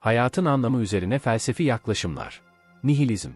Hayatın anlamı üzerine felsefi yaklaşımlar. Nihilizm.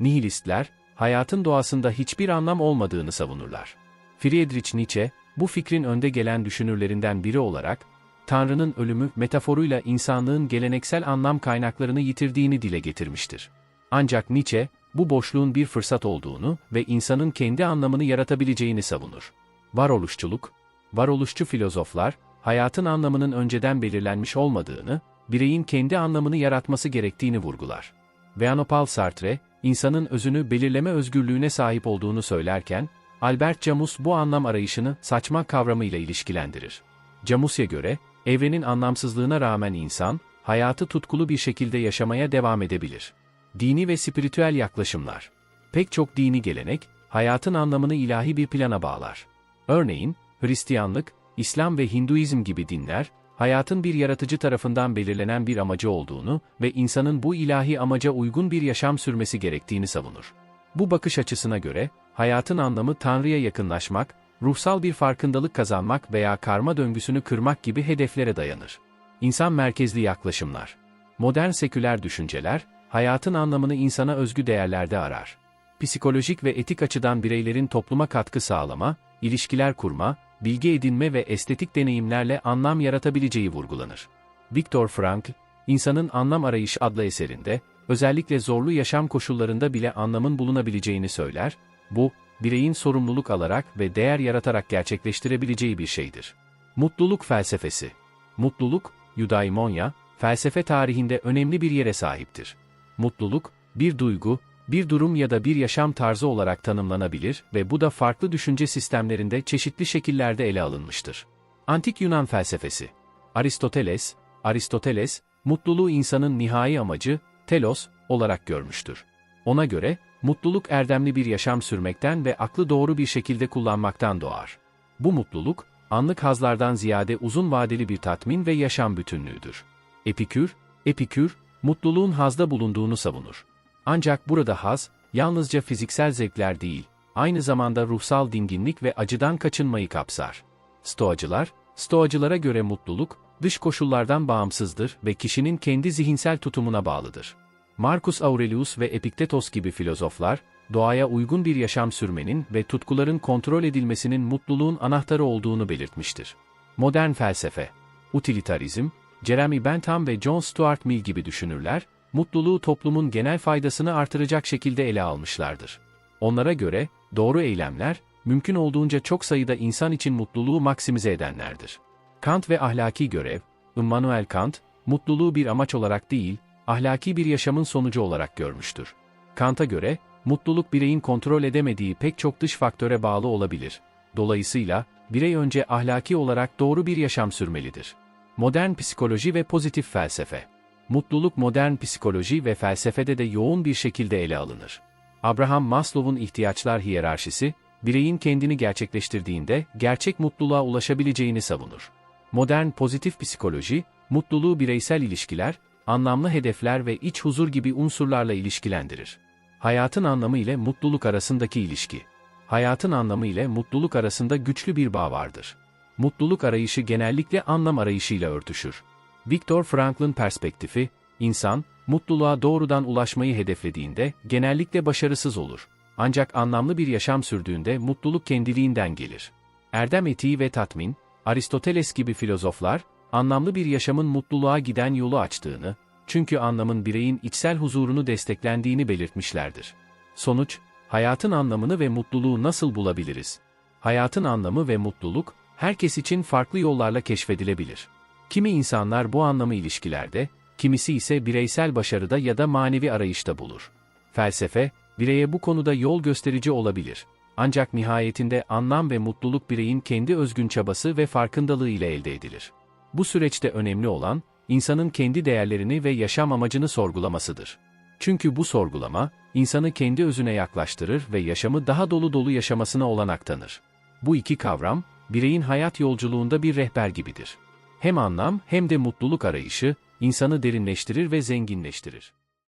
Nihilistler, hayatın doğasında hiçbir anlam olmadığını savunurlar. Friedrich Nietzsche, bu fikrin önde gelen düşünürlerinden biri olarak, Tanrı'nın ölümü metaforuyla insanlığın geleneksel anlam kaynaklarını yitirdiğini dile getirmiştir. Ancak Nietzsche, bu boşluğun bir fırsat olduğunu ve insanın kendi anlamını yaratabileceğini savunur. Varoluşçuluk, varoluşçu filozoflar, hayatın anlamının önceden belirlenmiş olmadığını, bireyin kendi anlamını yaratması gerektiğini vurgular. Jean-Paul Sartre, insanın özünü belirleme özgürlüğüne sahip olduğunu söylerken, Albert Camus bu anlam arayışını saçma kavramıyla ilişkilendirir. Camus'a göre, evrenin anlamsızlığına rağmen insan, hayatı tutkulu bir şekilde yaşamaya devam edebilir. Dini ve spiritüel yaklaşımlar. Pek çok dini gelenek, hayatın anlamını ilahi bir plana bağlar. Örneğin, Hristiyanlık, İslam ve Hinduizm gibi dinler, hayatın bir yaratıcı tarafından belirlenen bir amacı olduğunu ve insanın bu ilahi amaca uygun bir yaşam sürmesi gerektiğini savunur. Bu bakış açısına göre, hayatın anlamı Tanrı'ya yakınlaşmak, ruhsal bir farkındalık kazanmak veya karma döngüsünü kırmak gibi hedeflere dayanır. İnsan merkezli yaklaşımlar. Modern seküler düşünceler, hayatın anlamını insana özgü değerlerde arar. Psikolojik ve etik açıdan bireylerin topluma katkı sağlama, ilişkiler kurma, bilgi edinme ve estetik deneyimlerle anlam yaratabileceği vurgulanır. Viktor Frankl, İnsanın Anlam Arayışı adlı eserinde, özellikle zorlu yaşam koşullarında bile anlamın bulunabileceğini söyler, bu, bireyin sorumluluk alarak ve değer yaratarak gerçekleştirebileceği bir şeydir. Mutluluk felsefesi. Mutluluk, eudaimonia, felsefe tarihinde önemli bir yere sahiptir. Mutluluk, bir duygu, bir durum ya da bir yaşam tarzı olarak tanımlanabilir ve bu da farklı düşünce sistemlerinde çeşitli şekillerde ele alınmıştır. Antik Yunan felsefesi. Aristoteles, Aristoteles, mutluluğu insanın nihai amacı, telos, olarak görmüştür. Ona göre, mutluluk erdemli bir yaşam sürmekten ve aklı doğru bir şekilde kullanmaktan doğar. Bu mutluluk, anlık hazlardan ziyade uzun vadeli bir tatmin ve yaşam bütünlüğüdür. Epikür, Epikür, mutluluğun hazda bulunduğunu savunur. Ancak burada haz, yalnızca fiziksel zevkler değil, aynı zamanda ruhsal dinginlik ve acıdan kaçınmayı kapsar. Stoacılar, Stoacılara göre mutluluk, dış koşullardan bağımsızdır ve kişinin kendi zihinsel tutumuna bağlıdır. Marcus Aurelius ve Epiktetos gibi filozoflar, doğaya uygun bir yaşam sürmenin ve tutkuların kontrol edilmesinin mutluluğun anahtarı olduğunu belirtmiştir. Modern felsefe, utilitarizm, Jeremy Bentham ve John Stuart Mill gibi düşünürler, mutluluğu toplumun genel faydasını artıracak şekilde ele almışlardır. Onlara göre, doğru eylemler, mümkün olduğunca çok sayıda insan için mutluluğu maksimize edenlerdir. Kant ve ahlaki görev, Immanuel Kant, mutluluğu bir amaç olarak değil, ahlaki bir yaşamın sonucu olarak görmüştür. Kant'a göre, mutluluk bireyin kontrol edemediği pek çok dış faktöre bağlı olabilir. Dolayısıyla, birey önce ahlaki olarak doğru bir yaşam sürmelidir. Modern psikoloji ve pozitif felsefe Mutluluk modern psikoloji ve felsefede de yoğun bir şekilde ele alınır. Abraham Maslow'un ihtiyaçlar hiyerarşisi, bireyin kendini gerçekleştirdiğinde gerçek mutluluğa ulaşabileceğini savunur. Modern pozitif psikoloji, mutluluğu bireysel ilişkiler, anlamlı hedefler ve iç huzur gibi unsurlarla ilişkilendirir. Hayatın anlamı ile mutluluk arasındaki ilişki. Hayatın anlamı ile mutluluk arasında güçlü bir bağ vardır. Mutluluk arayışı genellikle anlam arayışıyla örtüşür. Viktor Frankl'ın perspektifi, insan, mutluluğa doğrudan ulaşmayı hedeflediğinde genellikle başarısız olur. Ancak anlamlı bir yaşam sürdüğünde mutluluk kendiliğinden gelir. Erdem etiği ve tatmin, Aristoteles gibi filozoflar, anlamlı bir yaşamın mutluluğa giden yolu açtığını, çünkü anlamın bireyin içsel huzurunu desteklendiğini belirtmişlerdir. Sonuç, hayatın anlamını ve mutluluğu nasıl bulabiliriz? Hayatın anlamı ve mutluluk, herkes için farklı yollarla keşfedilebilir. Kimi insanlar bu anlamı ilişkilerde, kimisi ise bireysel başarıda ya da manevi arayışta bulur. Felsefe, bireye bu konuda yol gösterici olabilir. Ancak nihayetinde anlam ve mutluluk bireyin kendi özgün çabası ve farkındalığı ile elde edilir. Bu süreçte önemli olan, insanın kendi değerlerini ve yaşam amacını sorgulamasıdır. Çünkü bu sorgulama, insanı kendi özüne yaklaştırır ve yaşamı daha dolu dolu yaşamasına olanak tanır. Bu iki kavram, bireyin hayat yolculuğunda bir rehber gibidir. Hem anlam hem de mutluluk arayışı, insanı derinleştirir ve zenginleştirir.